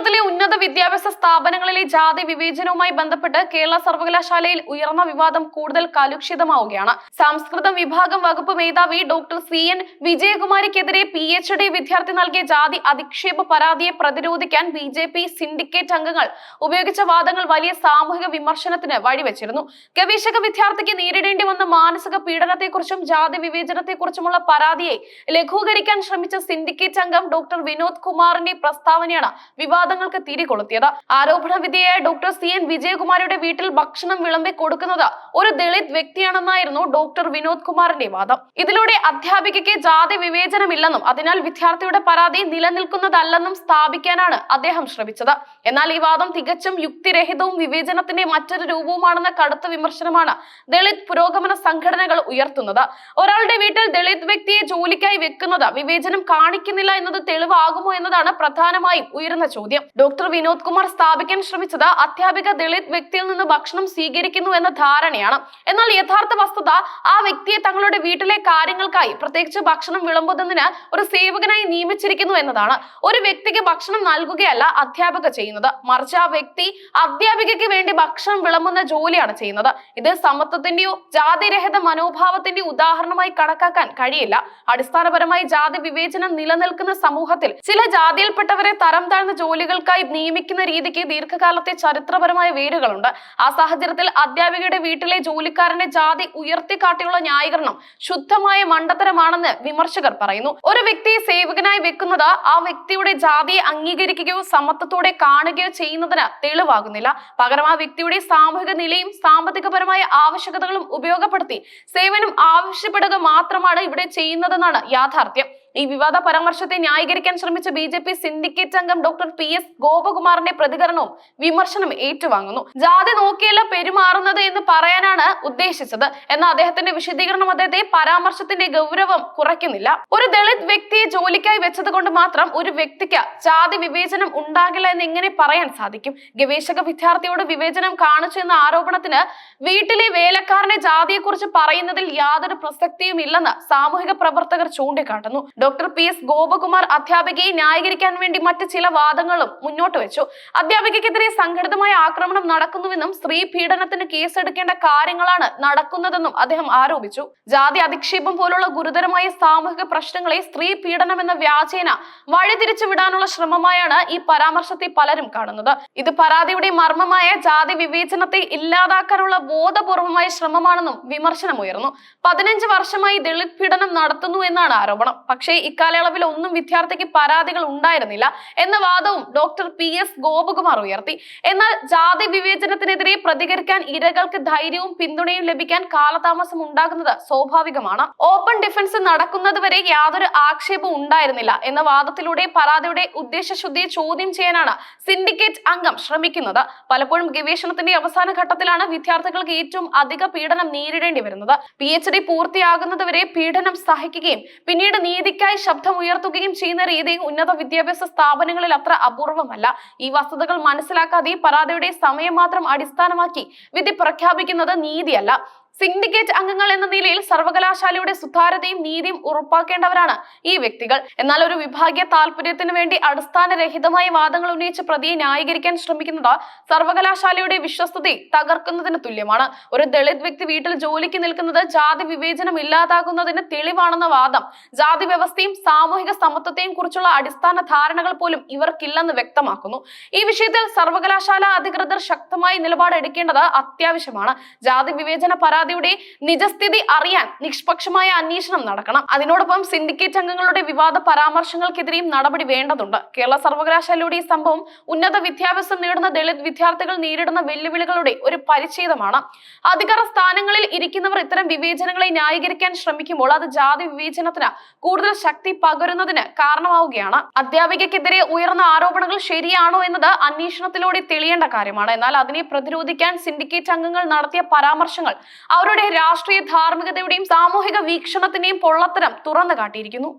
കേരളത്തിലെ ഉന്നത വിദ്യാഭ്യാസ സ്ഥാപനങ്ങളിലെ ജാതി വിവേചനവുമായി ബന്ധപ്പെട്ട് കേരള സർവകലാശാലയിൽ ഉയർന്ന വിവാദം കൂടുതൽ കലുഷിതമാവുകയാണ്. സംസ്കൃതം വിഭാഗം വകുപ്പ് മേധാവി ഡോക്ടർ സി എൻ വിജയകുമാരിക്കെതിരെ പി എച്ച് ഡി വിദ്യാർത്ഥി നൽകിയ ജാതി അധിക്ഷേപ പരാതിയെ പ്രതിരോധിക്കാൻ ബി ജെ പി സിൻഡിക്കേറ്റ് അംഗങ്ങൾ ഉപയോഗിച്ച വാദങ്ങൾ വലിയ സാമൂഹിക വിമർശനത്തിന് വഴിവെച്ചിരുന്നു. ഗവേഷക വിദ്യാർത്ഥിക്ക് നേരിടേണ്ടി വന്ന മാനസിക പീഡനത്തെക്കുറിച്ചും ജാതി വിവേചനത്തെക്കുറിച്ചുമുള്ള പരാതിയെ ലഘൂകരിക്കാൻ ശ്രമിച്ച സിൻഡിക്കേറ്റ് അംഗം ഡോക്ടർ വിനോദ് കുമാറിന്റെ പ്രസ്താവനയാണ് വിവാദങ്ങൾക്ക് തിരികൊളുത്തിയത് ആരോപണ വിധേയായ ഡോക്ടർ സി എൻ വിജയകുമാരിയുടെ വീട്ടിൽ ഭക്ഷണം വിളമ്പി കൊടുക്കുന്നത് ഒരു ദളിത് വ്യക്തിയാണെന്നായിരുന്നു ഡോക്ടർ വിനോദ് കുമാറിന്റെ വാദം. ഇതിലൂടെ അധ്യാപികയ്ക്ക് ജാതി വിവേചനമില്ലെന്നും അതിനാൽ വിദ്യാർത്ഥിയുടെ പരാതി നിലനിൽക്കുന്നതല്ലെന്നും സ്ഥാപിക്കാനാണ് അദ്ദേഹം ശ്രമിച്ചത്. എന്നാൽ ഈ വാദം തികച്ചും യുക്തിരഹിതവും വിവേചനത്തിന്റെ മറ്റൊരു രൂപവുമാണെന്ന കടുത്ത വിമർശനമാണ് ദളിത് പുരോഗമന സംഘടനകൾ ഉയർത്തുന്നത്. ഒരാളുടെ വീട്ടിൽ ദളിത് വ്യക്തിയെ ജോലിക്കായി വെക്കുന്നത് വിവേചനം കാണിക്കുന്നില്ല എന്നത് തെളിവാകുമോ എന്നതാണ് പ്രധാനമായും ഉയരുന്ന ചോദ്യം. ഡോക്ടർ വിനോദ് കുമാർ സ്ഥാപിക്കാൻ ശ്രമിച്ചത് അധ്യാപിക ദളിത് വ്യക്തിയിൽ നിന്ന് ഭക്ഷണം സ്വീകരിക്കുന്നു എന്ന ധാരണയാണ്. എന്നാൽ യഥാർത്ഥ വസ്തുത ആ വ്യക്തിയെ തങ്ങളുടെ വീട്ടിലെ കാര്യങ്ങൾക്കായി പ്രത്യേകിച്ച് ഭക്ഷണം വിളമ്പുന്നതിന് ഒരു സേവകനായി നിയമിച്ചിരിക്കുന്നു എന്നതാണ്. ഒരു വ്യക്തിക്ക് ഭക്ഷണം നൽകുകയല്ല അധ്യാപക ചെയ്യുന്നത്. മറിച്ച് ആ വ്യക്തി അധ്യാപികയ്ക്ക് വേണ്ടി ഭക്ഷണം വിളമ്പുന്ന ജോലിയാണ് ചെയ്യുന്നത്. ഇത് സമത്വത്തിന്റെയോ ജാതിരഹിത മനോഭാവത്തിന്റെ ഉദാഹരണമായി കണക്കാക്കാൻ കഴിയില്ല. അടിസ്ഥാനപരമായി ജാതി വിവേചനം നിലനിൽക്കുന്ന സമൂഹത്തിൽ ചില ജാതിയിൽപ്പെട്ടവരെ തരം താഴ്ന്ന ജോലികൾക്കായി നിയമിക്കുന്ന രീതിക്ക് ദീർഘകാലത്തെ ചരിത്രപരമായ വേരുകളുണ്ട്. ആ സാഹചര്യത്തിൽ അധ്യാപികയുടെ വീട്ടിലെ ജോലിക്കാരന്റെ ജാതി ഉയർത്തിക്കാട്ടിയുള്ള ന്യായീകരണം ശുദ്ധമായ മണ്ടത്തരമാണെന്ന് വിമർശകർ പറയുന്നു. ഒരു വ്യക്തിയെ സേവകനായി വെക്കുന്നത് ആ വ്യക്തിയുടെ ജാതിയെ അംഗീകരിക്കുകയോ സമത്വത്തോടെ കാണുകയോ ചെയ്യുന്നതിന് തെളിവാകുന്നില്ല. പകരം ആ വ്യക്തിയുടെ സാമൂഹിക നിലയും സാമ്പത്തികപരമായ ആവശ്യകതകളും ഉപയോഗപ്പെടുത്തി സേവനം ആവശ്യപ്പെടുക മാത്രമാണ് ഇവിടെ ചെയ്യുന്നതെന്നാണ് യാഥാർത്ഥ്യം. ഈ വിവാദ പരാമർശത്തെ ന്യായീകരിക്കാൻ ശ്രമിച്ച ബി ജെ പി സിൻഡിക്കേറ്റ് അംഗം ഡോക്ടർ പി എസ് ഗോപകുമാറിന്റെ പ്രതികരണവും വിമർശനം ഏറ്റുവാങ്ങുന്നു. ജാതി നോക്കിയല്ല പെരുമാറുന്നത് എന്ന് പറയാനാണ് ഉദ്ദേശിച്ചത്. എന്ന അദ്ദേഹത്തിന്റെ വിശദീകരണം അദ്ദേഹത്തെ പരാമർശത്തിന്റെ ഗൗരവം കുറയ്ക്കുന്നില്ല. ഒരു ദളിത് വ്യക്തിയെ ജോലിക്കായി വെച്ചത് കൊണ്ട് മാത്രം ഒരു വ്യക്തിക്ക് ജാതി വിവേചനം ഉണ്ടാകില്ല എന്ന് എങ്ങനെ പറയാൻ സാധിക്കും? ഗവേഷക വിദ്യാർത്ഥിയോട് വിവേചനം കാണിച്ചു എന്ന ആരോപണത്തിന് വീട്ടിലെ വേലക്കാരനെ ജാതിയെക്കുറിച്ച് പറയുന്നതിൽ യാതൊരു പ്രസക്തിയും ഇല്ലെന്ന് സാമൂഹിക പ്രവർത്തകർ ചൂണ്ടിക്കാട്ടുന്നു. ഡോക്ടർ പി എസ് ഗോപകുമാർ അധ്യാപികയെ ന്യായീകരിക്കാൻ വേണ്ടി മറ്റ് ചില വാദങ്ങളും മുന്നോട്ട് വെച്ചു. അധ്യാപികക്കെതിരെ സംഘടിതമായ ആക്രമണം നടക്കുന്നുവെന്നും സ്ത്രീ പീഡനത്തിന് കേസെടുക്കേണ്ട കാര്യങ്ങളാണ് നടക്കുന്നതെന്നും അദ്ദേഹം ആരോപിച്ചു. ജാതി അധിക്ഷേപം പോലുള്ള ഗുരുതരമായ സാമൂഹിക പ്രശ്നങ്ങളെ സ്ത്രീ പീഡനം എന്ന വ്യാജേന വഴിതിരിച്ചു വിടാനുള്ള ശ്രമമായാണ് ഈ പരാമർശത്തെ പലരും കാണുന്നത്. ഇത് പരാതിയുടെ മർമ്മമായ ജാതി വിവേചനത്തെ ഇല്ലാതാക്കാനുള്ള ബോധപൂർവമായ ശ്രമമാണെന്നും വിമർശനമുയർന്നു. പതിനഞ്ച് വർഷമായി ദളിത് പീഡനം നടത്തുന്നു എന്നാണ് ആരോപണം. പക്ഷേ ഇക്കാലയളവിൽ ഒന്നും വിദ്യാർത്ഥിക്ക് പരാതികൾ ഉണ്ടായിരുന്നില്ല എന്ന വാദവും ഡോക്ടർ പി എസ് ഗോപകുമാർ ഉയർത്തി. എന്നാൽ ജാതി വിവേചനത്തിനെതിരെ പ്രതികരിക്കാൻ ഇരകൾക്ക് ധൈര്യവും പിന്തുണയും ലഭിക്കാൻ കാലതാമസം ഉണ്ടാകുന്നത് സ്വാഭാവികമാണ്. ഓപ്പൺ ഡിഫൻസ് നടക്കുന്നത് വരെ യാതൊരു ആക്ഷേപവും ഉണ്ടായിരുന്നില്ല എന്ന വാദത്തിലൂടെ പരാതിയുടെ ഉദ്ദേശശുദ്ധിയെ ചോദ്യം ചെയ്യാനാണ് സിൻഡിക്കേറ്റ് അംഗം ശ്രമിക്കുന്നത്. പലപ്പോഴും ഗവേഷണത്തിന്റെ അവസാന ഘട്ടത്തിലാണ് വിദ്യാർത്ഥികൾക്ക് ഏറ്റവും അധിക പീഡനം നേരിടേണ്ടി വരുന്നത്. പി എച്ച് ഡി പൂർത്തിയാകുന്നതുവരെ പീഡനം സഹിക്കുകയും പിന്നീട് നീതിക്കായി ശബ്ദം ഉയർത്തുകയും ചെയ്യുന്ന രീതി ഉന്നത വിദ്യാഭ്യാസ സ്ഥാപനങ്ങളിൽ അത്ര അപൂർവമല്ല. ഈ വസ്തുതകൾ മനസ്സിലാക്കാതെ പരാതിയുടെ സമയം മാത്രം അടിസ്ഥാനമാക്കി വിധി പ്രഖ്യാപിക്കുന്നത് നീതിയല്ല. സിൻഡിക്കേറ്റ് അംഗങ്ങൾ എന്ന നിലയിൽ സർവകലാശാലയുടെ സുതാര്യതയും നീതിയും ഉറപ്പാക്കേണ്ടവരാണ് ഈ വ്യക്തികൾ. എന്നാൽ ഒരു വിഭാഗീയ താല്പര്യത്തിന് വേണ്ടി അടിസ്ഥാനരഹിതമായ വാദങ്ങൾ ഉന്നയിച്ച് പ്രതിയെ ന്യായീകരിക്കാൻ ശ്രമിക്കുന്നത് സർവകലാശാലയുടെ വിശ്വസ്തതയെ തകർക്കുന്നതിന് തുല്യമാണ്. ഒരു ദളിത് വ്യക്തി വീട്ടിൽ ജോലിക്ക് നിൽക്കുന്നത് ജാതി വിവേചനം ഇല്ലാതാകുന്നതിന് തെളിവാണെന്ന വാദം. ജാതി വ്യവസ്ഥയും സാമൂഹിക സമത്വത്തെയും കുറിച്ചുള്ള അടിസ്ഥാന ധാരണകൾ പോലും ഇവർക്കില്ലെന്ന് വ്യക്തമാക്കുന്നു. ഈ വിഷയത്തിൽ സർവകലാശാല അധികൃതർ ശക്തമായി നിലപാടെടുക്കേണ്ടത് അത്യാവശ്യമാണ്. ജാതി വിവേചന പരാതിയുടെ നിജസ്ഥിതി അറിയാൻ നിഷ്പക്ഷമായ അന്വേഷണം നടക്കണം. അതിനോടൊപ്പം സിൻഡിക്കേറ്റ് അംഗങ്ങളുടെ വിവാദ പരാമർശങ്ങൾക്കെതിരെയും നടപടി വേണ്ടതുണ്ട്. കേരള സർവകലാശാലയുടെ ഈ സംഭവം ഉന്നത വിദ്യാഭ്യാസം നേടുന്ന ദളിത് വിദ്യാർത്ഥികൾ നേരിടുന്ന വെല്ലുവിളികളുടെ ഒരു പരിച്ഛേദമാണ്. അധികാര സ്ഥാനങ്ങളിൽ ഇരിക്കുന്നവർ ഇത്തരം വിവേചനങ്ങളെ ന്യായീകരിക്കാൻ ശ്രമിക്കുമ്പോൾ അത് ജാതി വിവേചനത്തിന് കൂടുതൽ ശക്തി പകരുന്നതിന് കാരണമാവുകയാണ്. അധ്യാപികക്കെതിരെ ഉയർന്ന ആരോപണങ്ങൾ ശരിയാണോ എന്നത് അന്വേഷണത്തിലൂടെ തെളിയേണ്ട കാര്യമാണ്. എന്നാൽ അതിനെ പ്രതിരോധിക്കാൻ സിൻഡിക്കേറ്റ് അംഗങ്ങൾ നടത്തിയ പരാമർശങ്ങൾ അവരുടെ രാഷ്ട്രീയ ധാർമ്മികതയുടെയും സാമൂഹിക വീക്ഷണത്തിന്റെയും പൊള്ളത്തരം തുറന്നു കാട്ടിയിരിക്കുന്നു